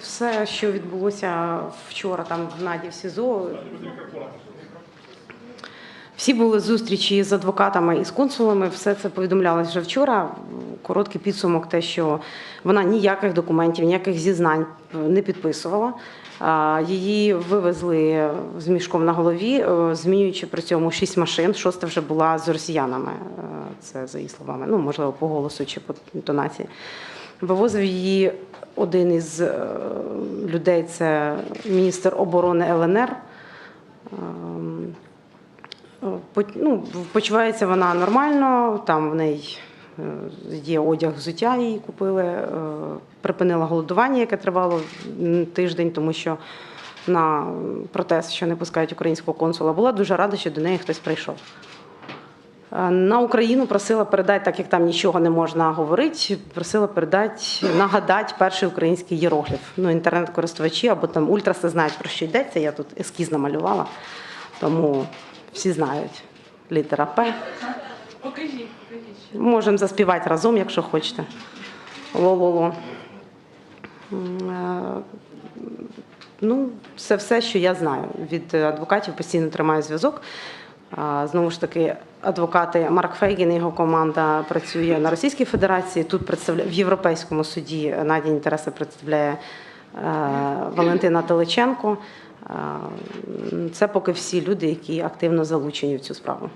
Все, що відбулося вчора там в Наді в СІЗО, всі були зустрічі з адвокатами і з консулами. Все це повідомлялось вже вчора. Короткий підсумок, те, що вона ніяких документів, ніяких зізнань не підписувала. Її вивезли з мішком на голові, е, змінюючи при цьому шість машин. Шоста вже була з росіянами. Е, Це за її словами. Ну можливо, по голосу чи по інтонації. Вивозив її один із е, людей. Це міністр оборони ЛНР. Ем, ну, почувається вона нормально, там в неї е, є одяг, взуття її купили, е, припинила голодування, яке тривало тиждень, тому що на протест, що не пускають українського консула, була дуже рада, що до неї хтось прийшов. Е, На Україну просила передати, так як там нічого не можна говорити, просила передати, нагадати перший український єрогліф. Ну, інтернет-користувачі або там ультраси знають, про що йдеться. Я тут ескіз намалювала, тому всі знають. Літера П. Покажіть, покажіть. Можемо заспівати разом, якщо хочете. Ло-ло-ло. Е, Ну, це все, що я знаю. Від адвокатів постійно тримаю зв'язок. Знову ж таки, адвокати Марк Фейгін і його команда працює на Російській Федерації. Тут представляє в Європейському суді Наді інтереси представляє е, Валентина Теличенко. Е, Це поки всі люди, які активно залучені в цю справу.